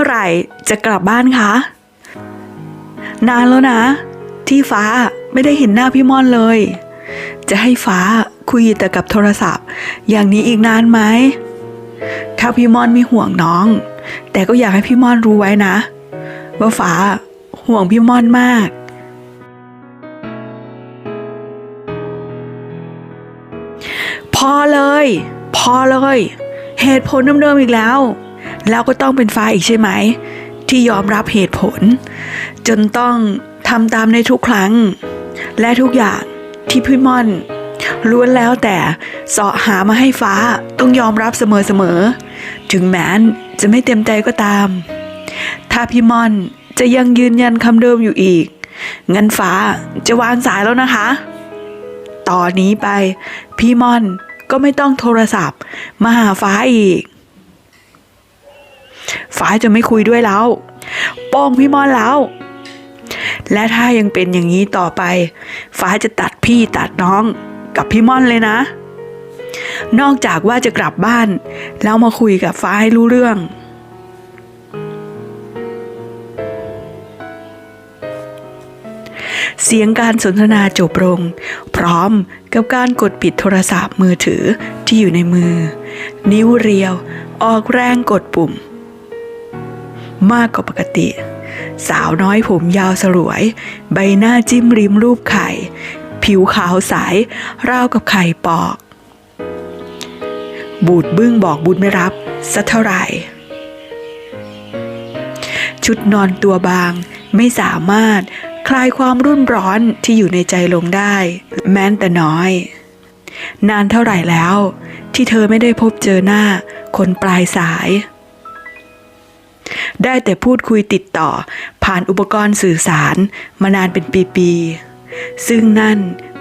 เมื่อไหร่จะกลับบ้านคะ นานแล้วนะ ที่ฟ้าไม่ได้เห็นหน้าพี่ม่อนเลย จะให้ฟ้าคุยแต่กับโทรศัพท์ อย่างนี้อีกนานไหมถ้าพี่ม่อนไม่ห่วงน้อง แต่ก็อยากให้พี่ม่อนรู้ไว้นะ ว่าฟ้าห่วงพี่ม่อนมากพอเลย พอเลย เหตุผลเดิมๆอีกแล้ว แล้วก็ต้องเป็นฟ้าอีกใช่ไหม ที่ยอมรับเหตุผล จนต้องทำตามในทุกครั้ง และทุกอย่างที่พี่ม่อนล้วนแล้วแต่เสาะหามาให้ฟ้าต้องยอมรับเสมอๆ ถึงแม้นจะไม่เต็มใจก็ตาม ถ้าพี่ม่อนจะยังยืนยันคำเดิมอยู่อีก งั้นฟ้าจะวางสายแล้วนะคะ ต่อนนี้ไป พี่ม่อนก็ไม่ต้องโทรศัพท์ มาหาฟ้าอีก ฟ้าจะไม่คุยด้วยแล้ว โป้องพี่มอนแล้ว และถ้ายังเป็นอย่างนี้ต่อไป ฟ้าจะตัดพี่ตัดน้องกับพี่มอนเลยนะ นอกจากว่าจะกลับบ้าน แล้วมาคุยกับฟ้าให้รู้เรื่องเสียงการสนทนาจบลง พร้อมกับการกดปิดโทรศัพท์มือถือที่อยู่ในมือ นิ้วเรียว ออกแรงกดปุ่ม มากกว่าปกติ สาวน้อยผมยาวสลวย ใบหน้าจิ้มริมรูปไข่ ผิวขาวใสราวกับไข่ปอก บูดบึ้งบอกบุญไม่รับสักเท่าไหร่ ชุดนอนตัวบางไม่สามารถคลายความรุ่นร้อนที่อยู่ในใจลงได้ แม้นแต่น้อย นานเท่าไหร่แล้ว ที่เธอไม่ได้พบเจอหน้า คนปลายสาย ได้แต่พูดคุยติดต่อ ผ่านอุปกรณ์สื่อสาร มานานเป็นปีๆ ซึ่งนั่น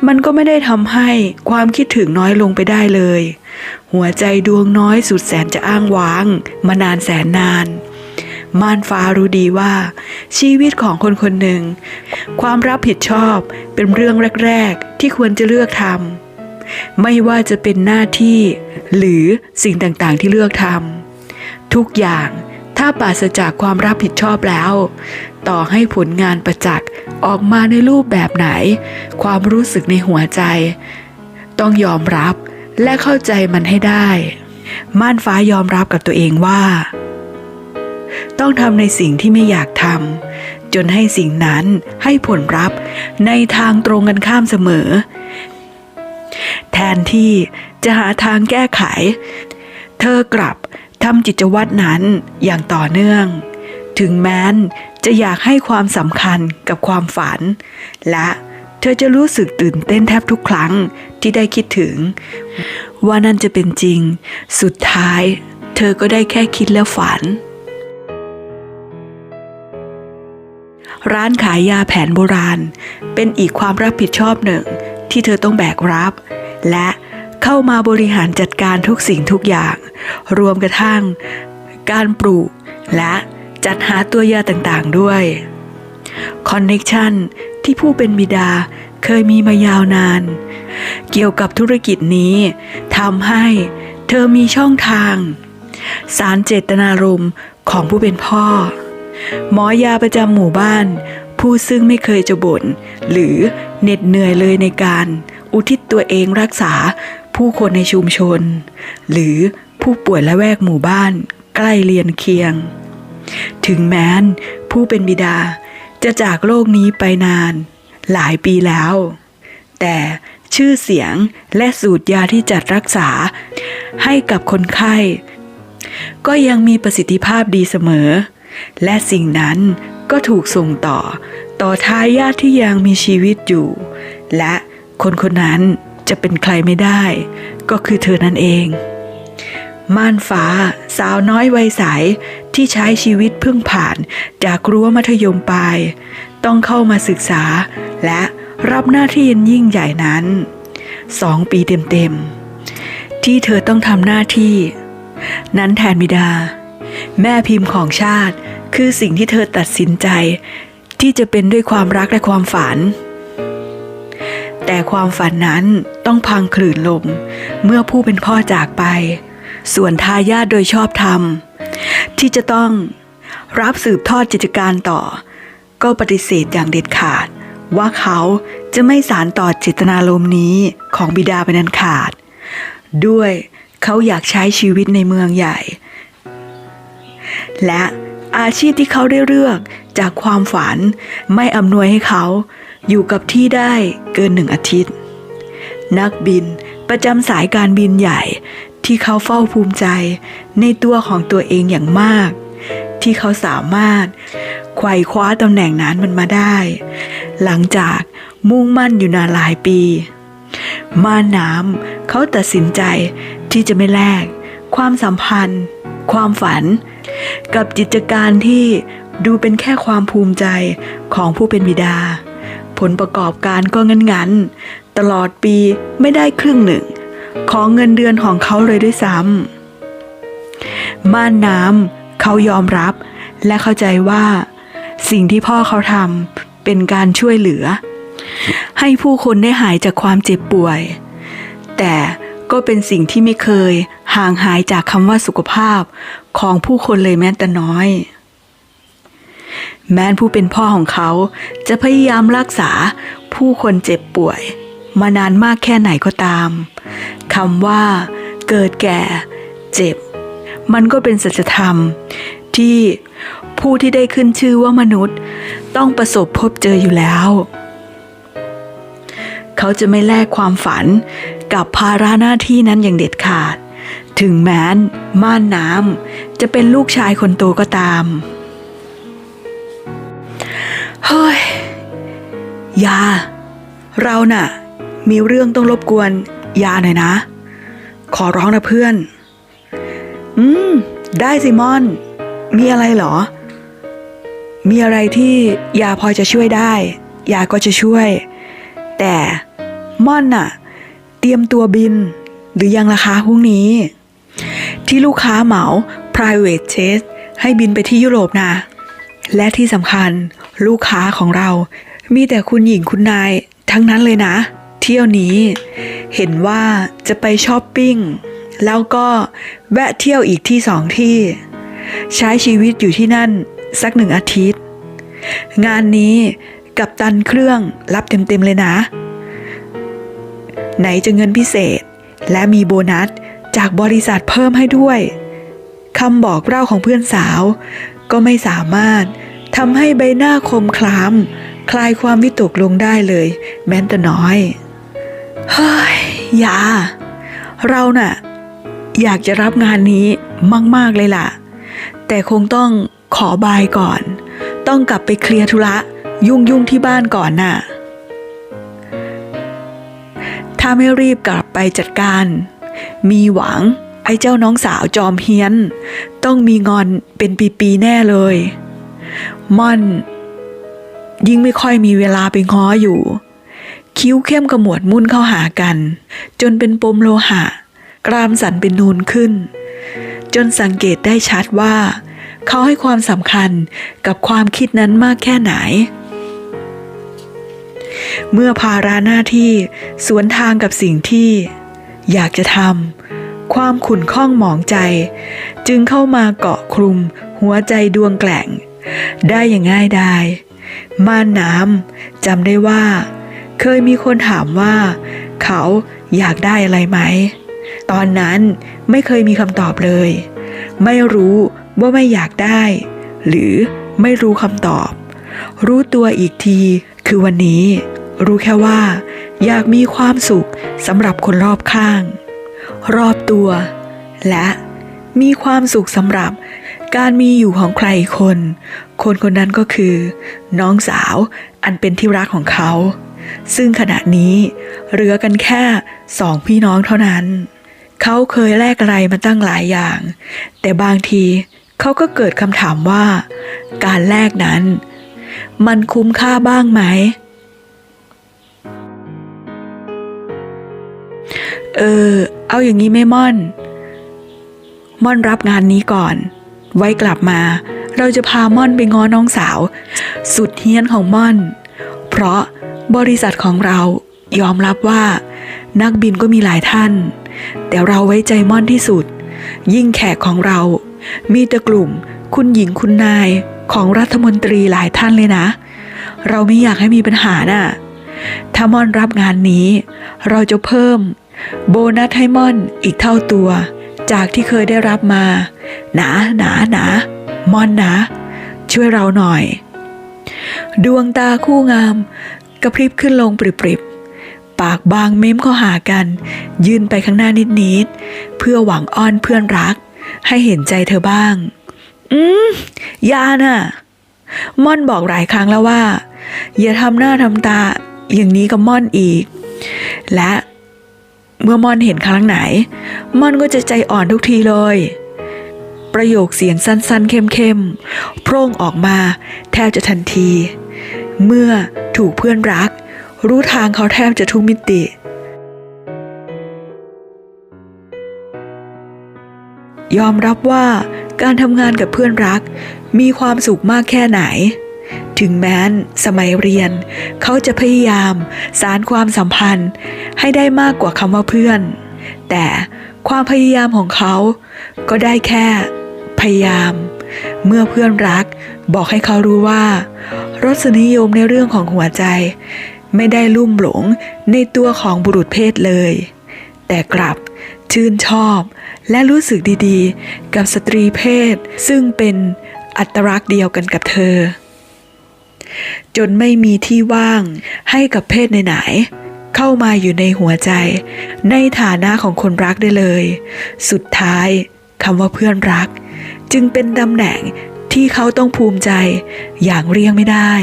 มันก็ไม่ได้ทำให้ความคิดถึงน้อยลงไปได้เลย หัวใจดวงน้อยสุดแสนจะอ้างว้าง มานานแสนนานม่านฟ้ารู้ดีว่า ชีวิตของคนคนหนึ่ง ความรับผิดชอบเป็นเรื่องแรก ๆ ที่ควรจะเลือกทำไม่ว่าจะเป็นหน้าที่ หรือสิ่งต่างๆที่เลือกทำทุกอย่าง ถ้าปราศจากความรับผิดชอบแล้ว ต่อให้ผลงานประจักษ์ออกมาในรูปแบบไหน ความรู้สึกในหัวใจ ต้องยอมรับและเข้าใจมันให้ได้ ม่านฟ้ายอมรับกับตัวเองว่า ต้องทำในสิ่งที่ไม่อยากทำจนให้สิ่งนั้นให้ผลลัพธ์ในทางตรงกันข้ามเสมอ แทนที่จะหาทางแก้ไข เธอกลับ ทำจิตวัตรนั้นอย่างต่อเนื่อง ถึงแม้นจะอยากให้ความสำคัญกับความฝัน และเธอจะรู้สึกตื่นเต้นแทบทุกครั้งที่ได้คิดถึง ว่านั่นจะเป็นจริง สุดท้าย เธอก็ได้แค่คิดแล้วฝัน ร้านขายยาแผนโบราณ เป็นอีกความรับผิดชอบหนึ่งที่เธอต้องแบกรับ และเเข้ามาบริหารจัดการทุกสิ่งทุกอย่าง รวมกระทั่งการปลูก และจัดหาตัวยาต่างๆด้วยคอนเน็กชันที่ผู้เป็นบิดาเคยมีมายาวนาน เกี่ยวกับธุรกิจนี้ทำให้เธอมีช่องทาง สารเจตนารมณ์ของผู้เป็นพ่อ หมอยาประจำหมู่บ้าน ผู้ซึ่งไม่เคยจะบ่นหรือเหน็ดเหนื่อยเลยในการ อุทิศตัวเองรักษา ผู้คนในชุมชน หรือผู้ป่วยละแวกหมู่บ้าน ใกล้เรียนเคียง ถึงแม้นผู้เป็นบิดาจะจากโลกนี้ไปนาน หลายปีแล้ว แต่ชื่อเสียงและสูตรยาที่จัดรักษาให้กับคนไข้ ก็ยังมีประสิทธิภาพดีเสมอ และสิ่งนั้นก็ถูกส่งต่อ ต่อทายาทที่ยังมีชีวิตอยู่ และคนคนนั้น จะเป็นใครไม่ได้ ก็คือเธอนั่นเอง ม่านฟ้า สาวน้อยวัยใสที่ใช้ชีวิตเพิ่งผ่านจากรั้วมัธยมปลายต้องเข้ามาศึกษา และรับหน้าที่ยิ่งใหญ่นั้นสองปีเต็มๆ ที่เธอต้องทำหน้าที่ นั้นแทนบิดา แม่พิมพ์ของชาติคือสิ่งที่เธอตัดสินใจ ที่จะเป็นด้วยความรักและความฝัน แต่ความฝันนั้นต้องพังคลื่นลง เมื่อผู้เป็นพ่อจากไป ส่วนทายาทโดยชอบธรรม ที่จะต้องรับสืบทอดกิจการต่อ ก็ปฏิเสธอย่างเด็ดขาด ว่าเขาจะไม่สารต่อเจตนารมณ์นี้ของบิดาเป็นอันขาด ด้วยเขาอยากใช้ชีวิตในเมืองใหญ่ และอาชีพที่เขาได้เลือกจากความฝันไม่อำนวยให้เขา อยู่กับที่ได้เกินหนึ่งอาทิตย์ นักบินประจำสายการบินใหญ่ที่เขาเฝ้าภูมิใจในตัวของตัวเองอย่างมาก ที่เขาสามารถไขว่คว้าตำแหน่งนั้นมันมาได้ หลังจากมุ่งมั่นอยู่นานหลายปี ม่านน้ำเขาตัดสินใจที่จะไม่แลก ความสัมพันธ์ ความฝัน กับกิจการที่ดูเป็นแค่ความภูมิใจของผู้เป็นบิดา ผลประกอบการก็เงันๆตลอดปีไม่ได้ครึ่งหนึ่ง ของเงินเดือนของเขาเลยด้วยซ้ำม่านน้ำเขายอมรับ และเข้าใจว่า สิ่งที่พ่อเขาทำเป็นการช่วยเหลือ ให้ผู้คนได้หายจากความเจ็บป่วย แต่ก็เป็นสิ่งที่ไม่เคยห่างหายจากคำว่าสุขภาพของผู้คนเลยแม้แต่น้อย แม้นผู้เป็นพ่อของเขาจะพยายามรักษาผู้คนเจ็บป่วย มานานมากแค่ไหนก็ตามคำว่า เกิดแก่เจ็บ มันก็เป็นสัจธรรม ที่ผู้ที่ได้ขึ้นชื่อว่ามนุษย์ ต้องประสบพบเจออยู่แล้ว เขาจะไม่แลกความฝันกับภาระหน้าที่นั้นอย่างเด็ดขาด ถึงแม้นม่านน้ำจะเป็นลูกชายคนโตก็ตาม เฮ้ย ยา เราน่ะ มีเรื่องต้องรบกวน ยาหน่อยนะ ขอร้องนะเพื่อน อืม ได้สิมอน มีอะไรเหรอ มีอะไรที่ยาพอจะช่วยได้ ยาก็จะช่วย แต่ม่อนน่ะ เตรียมตัวบิน หรือยังราคาพรุ่งนี้ ที่ลูกค้าเหมา private jet ให้บินไปที่ยุโรปนะ และที่สำคัญ ลูกค้าของเรา มีแต่คุณหญิงคุณนายทั้งนั้นเลยนะ เที่ยวนี้ เห็นว่าจะไปช้อปปิ้ง แล้วก็แวะเที่ยวอีกที่สองที่ ใช้ชีวิตอยู่ที่นั่นสักหนึ่งอาทิตย์ งานนี้กับตันเครื่องรับเต็มๆเลยนะ ไหนจะเงินพิเศษ และมีโบนัสจากบริษัทเพิ่มให้ด้วยคำบอกเล่าของเพื่อนสาว ก็ไม่สามารถ ทำให้ใบหน้าคมคลาม คลายความวิตกลงได้เลย แม้แต่น้อยเฮ้ยอยาเราน่ะ อยากจะรับงานนี้มาก ๆ เลยล่ะ แต่คงต้องขอบายก่อน ต้องกลับไปเคลียร์ธุระยุ่งๆที่บ้านก่อนน่ะ ถ้าไม่รีบกลับไปจัดการ มีหวังไอ้เจ้าน้องสาวจอมเฮียน ต้องมีงอนเป็นปี ๆ แน่เลย ม่อน ยิ่งไม่ค่อยมีเวลาไปง้ออยู่ คิ้วเข้มขมวดมุ่นเข้าหากัน จนเป็นปมโลหะ กรามสันเป็นนูนขึ้น จนสังเกตได้ชัดว่า เขาให้ความสำคัญกับความคิดนั้นมากแค่ไหน เมื่อภาระหน้าที่สวนทางกับสิ่งที่อยากจะทำความขุ่นข้องหมองใจ จึงเข้ามาเกาะคลุมหัวใจดวงแกล่ง ได้อย่างง่ายดายม่านน้ำจำได้ว่า เคยมีคนถามว่า เขาอยากได้อะไรไหม ตอนนั้นไม่เคยมีคำตอบเลย ไม่รู้ว่าไม่อยากได้ หรือไม่รู้คำตอบ รู้ตัวอีกทีคือวันนี้ รู้แค่ว่า อยากมีความสุขสำหรับคนรอบข้าง รอบตัว และมีความสุขสำหรับ การมีอยู่ของใครคน คนคนนั้นก็คือ น้องสาวอันเป็นที่รักของเขา ซึ่งขณะนี้เหลือกันแค่สองพี่น้องเท่านั้น เขาเคยแลกอะไรมาตั้งหลายอย่าง แต่บางทีเขาก็เกิดคำถามว่า การแลกนั้น มันคุ้มค่าบ้างไหม เออ เอาอย่างนี้ไม่ม่อน ม่อนรับงานนี้ก่อน ไว้กลับมา เราจะพาม่อนไปง้อน้องสาว สุดเฮี้ยนของม่อน เพราะบริษัทของเรายอมรับว่า นักบินก็มีหลายท่าน แต่เราไว้ใจม่อนที่สุด ยิ่งแขกของเรา มีแต่กลุ่ม คุณหญิงคุณนายของรัฐมนตรีหลายท่านเลยนะ เราไม่อยากให้มีปัญหาน่ะถ้าม่อนรับงานนี้ เราจะเพิ่ม โบนัสให้ม่อนอีกเท่าตัว จากที่เคยได้รับมา หนาหนาหนาม่อนนะช่วยเราหน่อย ดวงตาคู่งาม กระพริบขึ้นลงปริบๆ ปากบางเม้มเข้าหากัน ยื่นไปข้างหน้านิดๆ เพื่อหวังอ้อนเพื่อนรัก ให้เห็นใจเธอบ้าง อืมอยาน่ะ ม่อนบอกหลายครั้งแล้วว่า อย่าทำหน้าทำตาอย่างนี้กับม่อนอีก และ เมื่อมอนเห็นครั้งไหน มอนก็จะใจอ่อนทุกทีเลย ประโยคเสียงสั้นๆ เข้มๆโพร่งออกมาแทบจะทันที เมื่อถูกเพื่อนรัก รู้ทางเขาแทบจะทุกมิติ ยอมรับว่าการทำงานกับเพื่อนรักมีความสุขมากแค่ไหน ถึงแม้นสมัยเรียน เขาจะพยายามสารความสัมพันธ์ ให้ได้มากกว่าคำว่าเพื่อน แต่ความพยายามของเขาก็ได้แค่พยายาม เมื่อเพื่อนรักบอกให้เขารู้ว่า รสนิยมในเรื่องของหัวใจ ไม่ได้ลุ่มหลงในตัวของบุรุษเพศเลย แต่กลับชื่นชอบและรู้สึกดีๆ กับสตรีเพศ ซึ่งเป็นอัตลักษณ์เดียวกันกับเธอ จนไม่มีที่ว่างให้กับเพศไหนๆเข้ามาอยู่ในหัวใจ ในฐานะของคนรักได้เลย สุดท้ายคำว่าเพื่อนรัก จึงเป็นตำแหน่งที่เขาต้องภูมิใจอย่างเรียงไม่ได้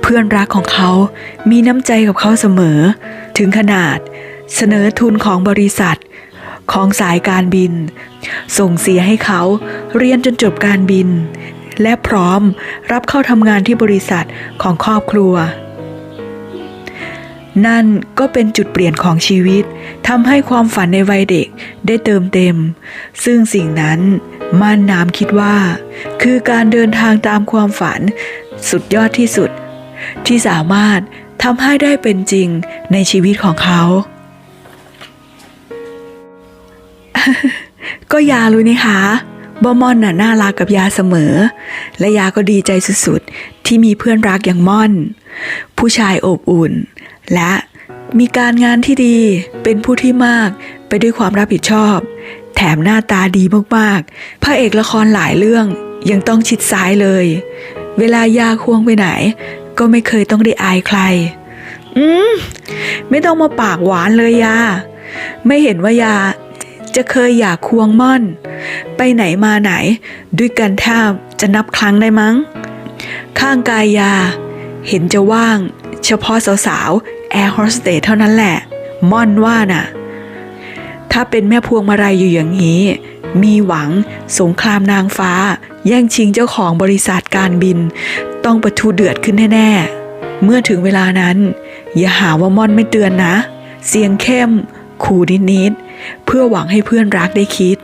เพื่อนรักของเขามีน้ำใจกับเขาเสมอ ถึงขนาดเสนอทุนของบริษัท ของสายการบิน ส่งเสียให้เขาเรียนจนจบการบิน และพร้อมรับเข้าทำงานที่บริษัทของครอบครัว นั่นก็เป็นจุดเปลี่ยนของชีวิตทำให้ความฝันในวัยเด็กได้เติมเต็ม ซึ่งสิ่งนั้นม่านน้ำคิดว่า คือการเดินทางตามความฝันสุดยอดที่สุด ที่สามารถทำให้ได้เป็นจริงในชีวิตของเขา ก็ยารู้นี่คะบอมอนน่ะน่ารักกับยาเสมอ และยาก็ดีใจสุดๆ ที่มีเพื่อนรักอย่างม่อน ผู้ชายอบอุ่น และมีการงานที่ดีเป็นผู้ที่มากไปด้วยความรับผิดชอบ แถมหน้าตาดีมากๆพระเอกละครหลายเรื่องยังต้องชิดซ้ายเลย เวลายาควงไปไหน ก็ไม่เคยต้องได้อายใคร อืม ไม่ต้องมาปากหวานเลยยา ไม่เห็นว่ายา จะเคยอยากควงม่อน ไปไหนมาไหน ด้วยกันแทบจะนับครั้งได้มั้ง ข้างกายยา เห็นจะว่าง เฉพาะสาวๆแอร์โฮสเตสเท่านั้นแหละ ม่อนว่าน่ะ ถ้าเป็นแม่พวงมาลัยอยู่อย่างนี้ มีหวังสงครามนางฟ้า แย่งชิงเจ้าของบริษัทการบิน ต้องประทุเดือดขึ้นแน่ๆ เมื่อถึงเวลานั้น อย่าหาว่าม่อนไม่เตือนนะ เสียงเข้มขู่นิดๆ เพื่อหวังให้เพื่อนรักได้คิด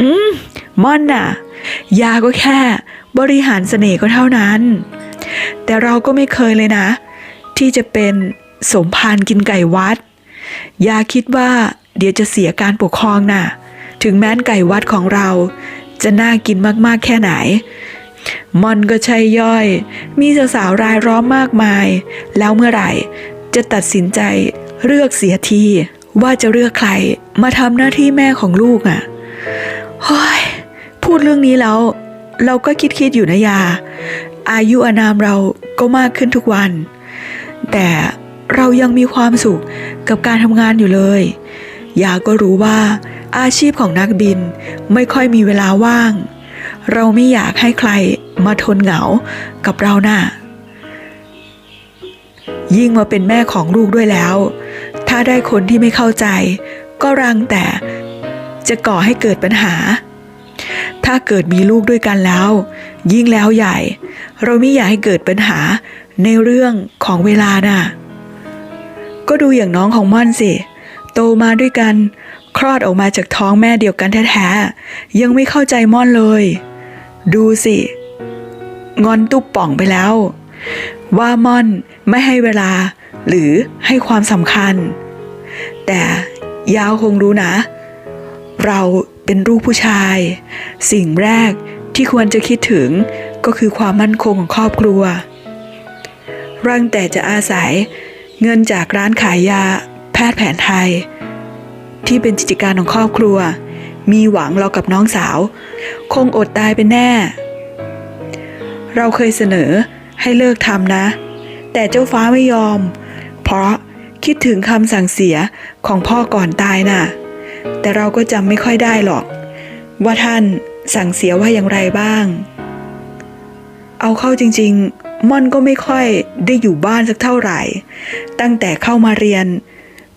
อืมม่อนน่ะ ยาก็แค่บริหารเสน่ห์ก็เท่านั้น แต่เราก็ไม่เคยเลยนะ ที่จะเป็นสมภารกินไก่วัด ยาคิดว่าเดี๋ยวจะเสียการปกครองน่ะ ถึงแม้นไก่วัดของเรา จะน่ากินมากๆแค่ไหนมอนก็ใช่ย่อย มีสาวๆรายล้อมมากมาย แล้วเมื่อไหร่จะตัดสินใจเลือกเสียที ว่าจะเลือกใครมาทำหน้าที่แม่ของลูกอะ่ะเฮ้ยพูดเรื่องนี้แล้ว เราก็คิดคิดอยู่นะยา อายุอานามเราก็มากขึ้นทุกวัน แต่เรายังมีความสุขกับการทำงานอยู่เลย ยาก็รู้ว่าอาชีพของนักบินไม่ค่อยมีเวลาว่าง เราไม่อยากให้ใครมาทนเหงากับเราน่ะยิ่งมาเป็นแม่ของลูกด้วยแล้ว ถ้าได้คนที่ไม่เข้าใจ ก็รังแต่จะก่อให้เกิดปัญหา ถ้าเกิดมีลูกด้วยกันแล้ว ยิ่งแล้วใหญ่ เราไม่อยากให้เกิดปัญหาในเรื่องของเวลาน่ะ ก็ดูอย่างน้องของม่อนสิ โตมาด้วยกัน คลอดออกมาจากท้องแม่เดียวกันแท้ๆ ยังไม่เข้าใจม่อนเลย ดูสิ งอนตุ๊บป่องไปแล้ว ว่าม่อนไม่ให้เวลาหรือให้ความสำคัญ แต่ยาวคงรู้นะ เราเป็นลูกผู้ชาย สิ่งแรกที่ควรจะคิดถึงก็คือความมั่นคงของครอบครัวรังแต่จะอาศัยเงินจากร้านขายยาแพทย์แผนไทย ที่เป็นกิจการของครอบครัว มีหวังเรากับน้องสาว คงอดตายเป็นแน่ เราเคยเสนอให้เลิกทำนะ แต่เจ้าฟ้าไม่ยอม เพราะ คิดถึงคำสั่งเสียของพ่อก่อนตายน่ะ แต่เราก็จำไม่ค่อยได้หรอก ว่าท่านสั่งเสียว่าอย่างไรบ้าง เอาเข้าจริง ๆ ม่อนก็ไม่ค่อยได้อยู่บ้านสักเท่าไหร่ ตั้งแต่เข้ามาเรียน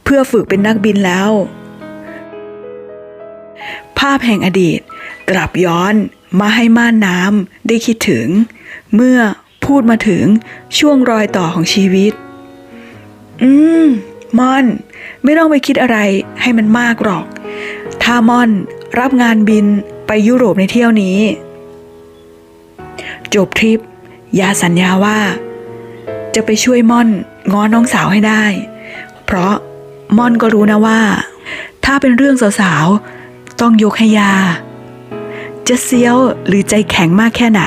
เพื่อฝึกเป็นนักบินแล้ว ภาพแห่งอดีตกลับย้อนมาให้ม่านน้ำได้คิดถึง เมื่อพูดมาถึงช่วงรอยต่อของชีวิต อืมมอน ไม่ต้องไปคิดอะไรให้มันมากหรอก ถ้ามอนรับงานบินไปยุโรปในเที่ยวนี้ จบทริป ยาสัญญาว่า จะไปช่วยม่อนง้อน้องสาวให้ได้ เพราะม่อนก็รู้นะว่า ถ้าเป็นเรื่องสาวๆ ต้องยกให้ยา จะเซียวหรือใจแข็งมากแค่ไหน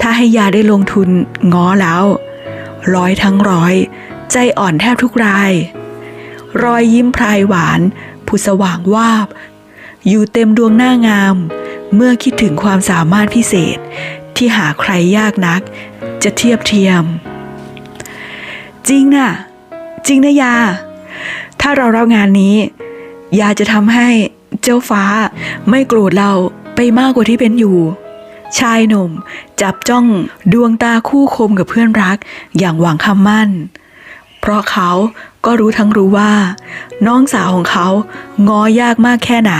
ถ้าให้ยาได้ลงทุนง้อแล้ว ร้อยทั้งร้อย ใจอ่อนแทบทุกราย รอยยิ้มพรายหวานผู้สว่างวาบ อยู่เต็มดวงหน้างาม เมื่อคิดถึงความสามารถพิเศษ ที่หาใครยากนัก จะเทียบเทียม จริงนะจริงนะยา ถ้าเรารับงานนี้ ยาจะทำให้เจ้าฟ้าไม่โกรธเราไปมากกว่าที่เป็นอยู่ ชายหนุ่มจับจ้องดวงตาคู่คมกับเพื่อนรักอย่างหวังคำมั่น เพราะเขาก็รู้ทั้งรู้ว่า น้องสาวของเขาง้อยากมากแค่ไหน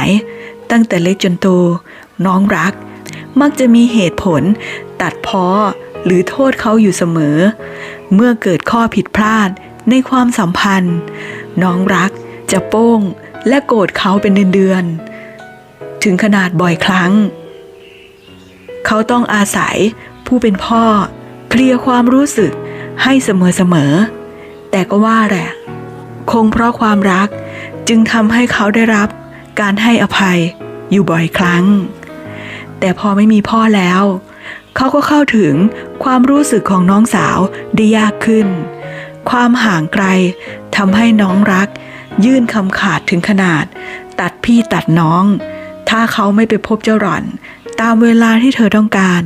ตั้งแต่เล็กจนโตน้องรัก มักจะมีเหตุผล ตัดพ้อหรือโทษเขาอยู่เสมอ เมื่อเกิดข้อผิดพลาดในความสัมพันธ์ น้องรักจะโป้งและโกรธเขาเป็นเดือนๆถึงขนาดบ่อยครั้ง เขาต้องอาศัยผู้เป็นพ่อ เคลียร์ความรู้สึกให้เสมอๆ แต่ก็ว่าแหละ คงเพราะความรักจึงทำให้เขาได้รับการให้อภัยอยู่บ่อยครั้ง แต่พอไม่มีพ่อแล้ว เขาก็เข้าถึงความรู้สึกของน้องสาวได้ยากขึ้น ความห่างไกลทำให้น้องรัก ยื่นคำขาดถึงขนาด ตัดพี่ตัดน้อง ถ้าเขาไม่ไปพบเจ้าหล่อน ตามเวลาที่เธอต้องการ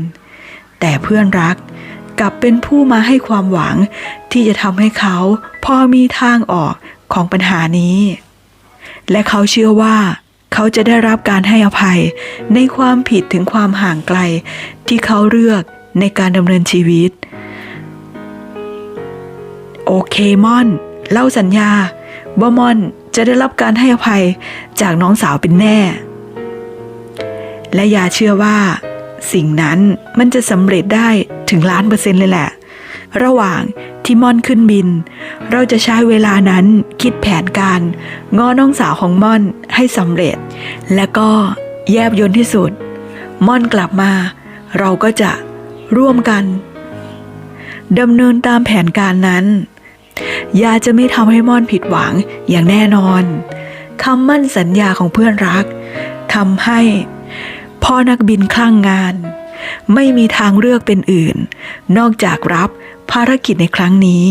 แต่เพื่อนรัก กลับเป็นผู้มาให้ความหวัง ที่จะทำให้เขาพอมีทางออกของปัญหานี้ และเขาเชื่อว่า เขาจะได้รับการให้อภัยในความผิดถึงความห่างไกล ที่เขาเลือกในการดำเนินชีวิต โอเคมอน เล่าสัญญาว่ามอนจะได้รับการให้อภัยจากน้องสาวเป็นแน่ และยาเชื่อว่า สิ่งนั้นมันจะสำเร็จได้ ถึงล้านเปอร์เซ็นต์เลยแหละ ระหว่างที่ม่อนขึ้นบิน เราจะใช้เวลานั้นคิดแผนการง้อน้องสาวของม่อนให้สำเร็จ และก็แยบยนที่สุดม่อนกลับมา เราก็จะร่วมกันดำเนินตามแผนการนั้น ยาจะไม่ทำให้ม่อนผิดหวังอย่างแน่นอนคำมั่นสัญญาของเพื่อนรักทำให้พ่อนักบินคลั่งงาน ไม่มีทางเลือกเป็นอื่น นอกจากรับภารกิจในครั้งนี้